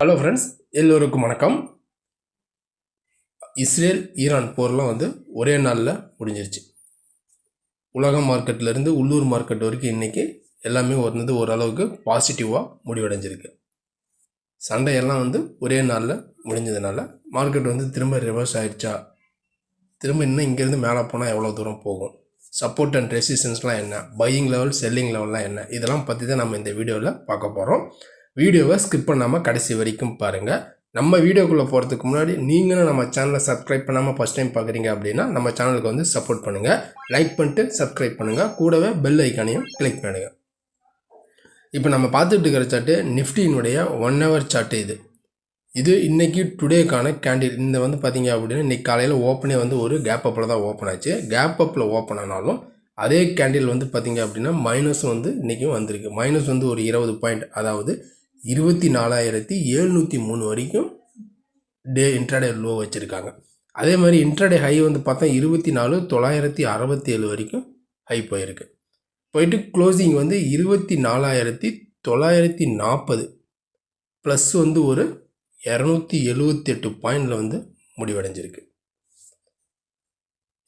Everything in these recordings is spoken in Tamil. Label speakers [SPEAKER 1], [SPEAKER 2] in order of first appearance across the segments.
[SPEAKER 1] ஹலோ ஃப்ரெண்ட்ஸ் எல்லோருக்கும் வணக்கம். இஸ்ரேல் ஈரான் போர்லாம் வந்து ஒரே நாளில் முடிஞ்சிருச்சு. உலக மார்க்கெட்லேருந்து உள்ளூர் மார்க்கெட் வரைக்கும் இன்றைக்கி எல்லாமே வந்து ஓரளவுக்கு பாசிட்டிவாக முடிவடைஞ்சிருக்கு. சண்டையெல்லாம் வந்து ஒரே நாளில் முடிஞ்சதுனால மார்க்கெட் வந்து திரும்ப ரிவர்ஸ் ஆகிடுச்சா திரும்ப இன்னும் இங்கேருந்து மேலே போனால் எவ்வளோ தூரம் போகும்? சப்போர்ட் அண்ட் ரெசிஸ்டன்ஸ்லாம் என்ன? பையிங் லெவல் செல்லிங் லெவல்லாம் என்ன? இதெல்லாம் பற்றி தான் நம்ம இந்த வீடியோவில் பார்க்க போகிறோம் வீடியோவை ஸ்கிப் பண்ணாமல் கடைசி வரைக்கும் பாருங்கள் நம்ம வீடியோக்குள்ளே போகிறதுக்கு முன்னாடி நீங்களும் நம்ம சேனலை சப்ஸ்கிரைப் பண்ணாமல் ஃபஸ்ட் டைம் பார்க்குறீங்க அப்படின்னா நம்ம சேனலுக்கு வந்து சப்போர்ட் பண்ணுங்கள் லைக் பண்ணிட்டு சப்ஸ்கிரைப் பண்ணுங்கள் கூடவே பெல் ஐக்கானையும் கிளிக் பண்ணுங்கள் இப்போ நம்ம பார்த்துட்டு இருக்கிற சார்ட்டு நிஃப்டியினுடைய ஒன் ஹவர் சார்ட்டு இது. இது இன்றைக்கி டுடேக்கான கேண்டில் இந்த வந்து பார்த்தீங்க அப்படின்னா இன்றைக்கி காலையில் ஓப்பனே வந்து ஒரு கேப் அப்பில் தான் ஓப்பன் ஆச்சு. கேப் அப்பில் ஓப்பன் ஆனாலும் அதே கேண்டில் வந்து பார்த்திங்க அப்படின்னா மைனஸ் வந்து இன்றைக்கும் வந்திருக்கு. மைனஸ் வந்து ஒரு இருபது பாயிண்ட் அதாவது இருபத்தி நாலாயிரத்தி எழுநூற்றி மூணு வரைக்கும் டே இன்ட்ராடே லோ வச்சுருக்காங்க. அதே மாதிரி இன்ட்ராடே ஹை வந்து பார்த்தா இருபத்தி நாலு தொள்ளாயிரத்தி அறுபத்தி ஏழு வரைக்கும் ஹை போயிருக்கு. போயிட்டு க்ளோசிங் வந்து இருபத்தி நாலாயிரத்தி தொள்ளாயிரத்தி நாற்பது ப்ளஸ் வந்து ஒரு இரநூத்தி எழுவத்தெட்டு பாயிண்டில் வந்து முடிவடைஞ்சிருக்கு.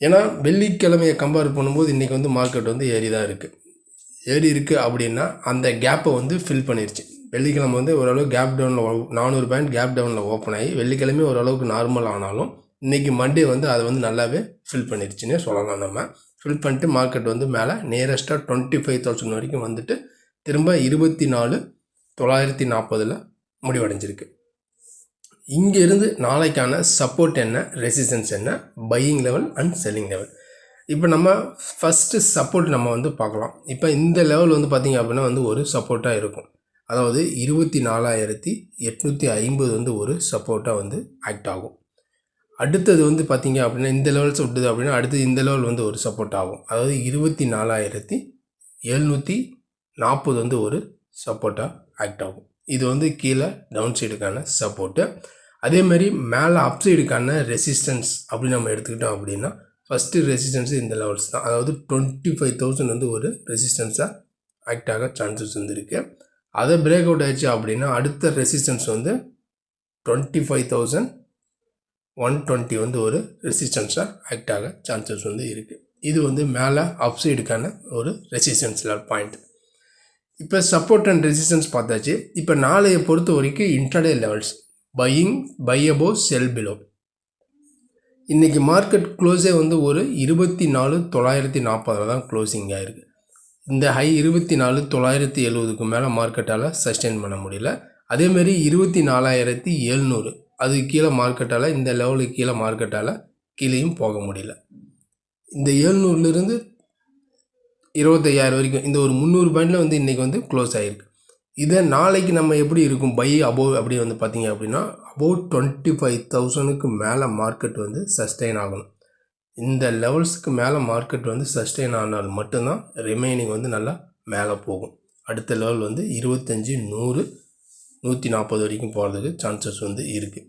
[SPEAKER 1] ஏன்னா வெள்ளிக்கிழமையை கம்பேர் பண்ணும்போது இன்றைக்கி வந்து மார்க்கெட் வந்து ஏறி தான் இருக்குது ஏறி இருக்குது அப்படின்னா அந்த கேப்பை வந்து ஃபில் பண்ணிருச்சு. வெள்ளிக்கிழமை வந்து ஓரளவு கேப் டவுனில் நானூறு பாயிண்ட் கேப் டவுனில் ஓப்பன் ஆகி வெள்ளிக்கிழமை ஓரளவுக்கு நார்மல் ஆனாலும் இன்றைக்கி மண்டே வந்து அதை வந்து நல்லாவே ஃபில் பண்ணிருச்சுன்னே சொல்லலாம் நம்ம. ஃபில் பண்ணிட்டு மார்க்கெட் வந்து மேலே நியரஸ்ட்டாக டுவெண்ட்டி ஃபைவ் தௌசண்ட் வரைக்கும் வந்துட்டு திரும்ப இருபத்தி நாலு தொள்ளாயிரத்தி நாற்பதில் முடிவடைஞ்சிருக்கு. இங்கேருந்து நாளைக்கான சப்போர்ட் என்ன ரெசிஸ்டன்ஸ் என்ன buying level and selling level இப்போ நம்ம ஃபஸ்ட்டு சப்போர்ட் நம்ம வந்து பார்க்கலாம். இப்போ இந்த லெவல் வந்து பார்த்திங்க அப்படின்னா வந்து ஒரு சப்போர்ட்டாக இருக்கும். அதாவது இருபத்தி நாலாயிரத்தி எட்நூற்றி ஐம்பது வந்து ஒரு சப்போர்ட்டாக வந்து ஆக்ட் ஆகும். அடுத்தது வந்து பார்த்திங்க அப்படின்னா இந்த லெவல்ஸ் விட்டுது அப்படின்னா அடுத்தது இந்த லெவல் வந்து ஒரு சப்போர்ட் ஆகும். அதாவது இருபத்தி நாலாயிரத்தி எழுநூற்றி நாற்பது வந்து ஒரு சப்போர்ட்டாக ஆக்ட் ஆகும். இது வந்து கீழே டவுன் சைடுக்கான சப்போர்ட்டு அதே மாதிரி மேலே அப் சைடுக்கான ரெசிஸ்டன்ஸ் அப்படின்னு நம்ம எடுத்துக்கிட்டோம் அப்படின்னா ஃபஸ்ட்டு ரெசிஸ்டன்ஸு இந்த லெவல்ஸ் தான். அதாவது டுவெண்ட்டி ஃபைவ் தௌசண்ட் வந்து ஒரு ரெசிஸ்டன்ஸாக ஆக்ட் ஆக சான்சஸ் வந்துருக்கு அதை பிரேக் அவுட் ஆயிடுச்சு அப்படின்னா அடுத்த ரெசிஸ்டன்ஸ் வந்து twenty five thousand one twenty வந்து ஒரு ரெசிஸ்டன்ஸாக ஆக்ட் ஆக சான்சஸ் வந்து இருக்குது இது வந்து மேலே அப்சைடுக்கான ஒரு ரெசிஸ்டன்ஸ் பாயிண்ட் இப்போ சப்போர்ட் அண்ட் ரெசிஸ்டன்ஸ் பார்த்தாச்சு. இப்போ நாளைய பொறுத்த வரைக்கும் intraday levels buying buy sell below இன்றைக்கி மார்க்கெட் க்ளோஸே வந்து ஒரு இருபத்தி நாலு தொள்ளாயிரத்தி நாற்பதில் தான் க்ளோசிங் ஆகிருக்கு இந்த ஹை இருபத்தி நாலு தொள்ளாயிரத்தி எழுபதுக்கு மேலே மார்க்கெட்டால் சஸ்டெயின் பண்ண முடியல. அதேமாரி இருபத்தி நாலாயிரத்தி எழுநூறு அது கீழே மார்க்கெட்டால் இந்த லெவலுக்கு கீழே மார்க்கெட்டால் கீழேயும் போக முடியல. இந்த ஏழ்நூறுலேருந்து இருபத்தையாயிரம் வரைக்கும் இந்த ஒரு முந்நூறு பாயிண்டில் வந்து இன்றைக்கி வந்து க்ளோஸ் ஆகிருக்கு இதை நாளைக்கு நம்ம எப்படி இருக்கும்? பை அபோவ் அப்படி வந்து பார்த்தீங்க அப்படின்னா அபோவ் டுவெண்ட்டி ஃபைவ் தௌசண்ட்க்கு மேலே மார்க்கெட் வந்து சஸ்டெயின் ஆகணும். இந்த லெவல்ஸுக்கு மேலே மார்க்கெட் வந்து சஸ்டெயின் ஆனால் மட்டும்தான் ரிமைனிங் வந்து நல்லா மேலே போகும். அடுத்த லெவல் வந்து இருபத்தஞ்சி நூறு நூற்றி நாற்பது வரைக்கும் போகிறதுக்கு சான்சஸ் வந்து இருக்குது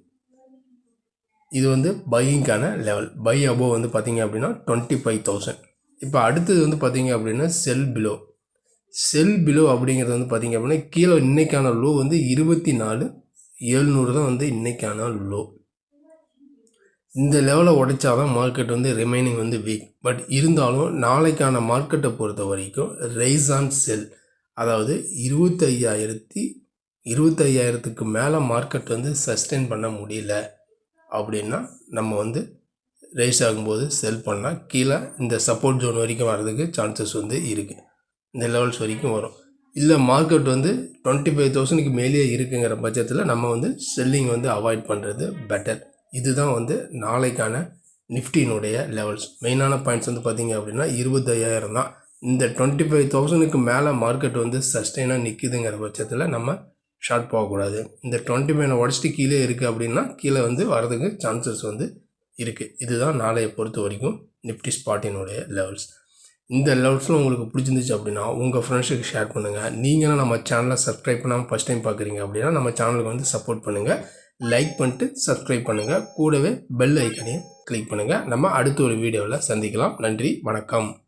[SPEAKER 1] இது வந்து பையிங்கான லெவல் பை அபோவ் வந்து பார்த்திங்க அப்படின்னா டுவெண்ட்டி ஃபைவ் தௌசண்ட் இப்போ அடுத்தது வந்து பார்த்திங்க அப்படின்னா செல் பிலோ செல் பிலோ அப்படிங்கிறது வந்து பார்த்திங்க அப்படின்னா கீழே இன்றைக்கான லோ வந்து இருபத்தி நாலு ஏழ்நூறு தான் வந்து இன்றைக்கான லோ இந்த லெவலை உடைச்சா தான் மார்க்கெட் வந்து ரிமைனிங் வந்து வீக் பட் இருந்தாலும் நாளைக்கான மார்க்கெட்டை பொறுத்த வரைக்கும் ரைஸ் ஆன் செல் அதாவது இருபத்தையாயிரத்தி இருபத்தையாயிரத்துக்கு மேலே மார்க்கெட் வந்து சஸ்டெயின் பண்ண முடியல. அப்படின்னா நம்ம வந்து ரைஸ் ஆகும்போது செல் பண்ணால் கீழே இந்த சப்போர்ட் ஜோன் வரைக்கும் வர்றதுக்கு சான்சஸ் வந்து இருக்குது இந்த லெவல்ஸ் வரைக்கும் வரும். இல்லை மார்க்கெட் வந்து டுவெண்ட்டி ஃபைவ் தௌசண்ட்க்கு மேலேயே இருக்குங்கிற பட்சத்தில் நம்ம வந்து செல்லிங் வந்து அவாய்ட் பண்ணுறது பெட்டர் இதுதான் வந்து நாளைக்கான நிஃப்டினுடைய லெவல்ஸ் மெயினான பாயிண்ட்ஸ் வந்து பார்த்திங்க அப்படின்னா இருபத்தையாயிரம் தான். இந்த டுவெண்ட்டி ஃபைவ் தௌசண்ட்க்கு மேலே மார்க்கெட் வந்து சஸ்டெயினாக நிற்குதுங்கிற பட்சத்தில் நம்ம ஷார்ட் போகக்கூடாது. இந்த டுவெண்ட்டி ஃபைவ் உடச்சிட்டு கீழே இருக்குது அப்படின்னா கீழே வந்து வரதுக்கு சான்சஸ் வந்து இருக்குது இதுதான் நாளையை பொறுத்த வரைக்கும் நிஃப்டி ஸ்பாட்டினுடைய லெவல்ஸ் இந்த லெவல்ஸில் உங்களுக்கு பிடிச்சிருந்துச்சு அப்படின்னா உங்கள் ஃப்ரெண்ட்ஸுக்கு ஷேர் பண்ணுங்கள் நீங்களும் நம்ம சேனலை சப்ஸ்கிரைப் பண்ணாமல் ஃபஸ்ட் டைம் பார்க்குறீங்க அப்படின்னா நம்ம சேனலுக்கு வந்து சப்போர்ட் பண்ணுங்கள் லைக் பண்ணிட்டு சப்ஸ்கிரைப் பண்ணுங்கள் கூடவே பெல் ஐக்கனையும் கிளிக் பண்ணுங்கள் நம்ம அடுத்த ஒரு வீடியோவில் சந்திக்கலாம். நன்றி. வணக்கம்.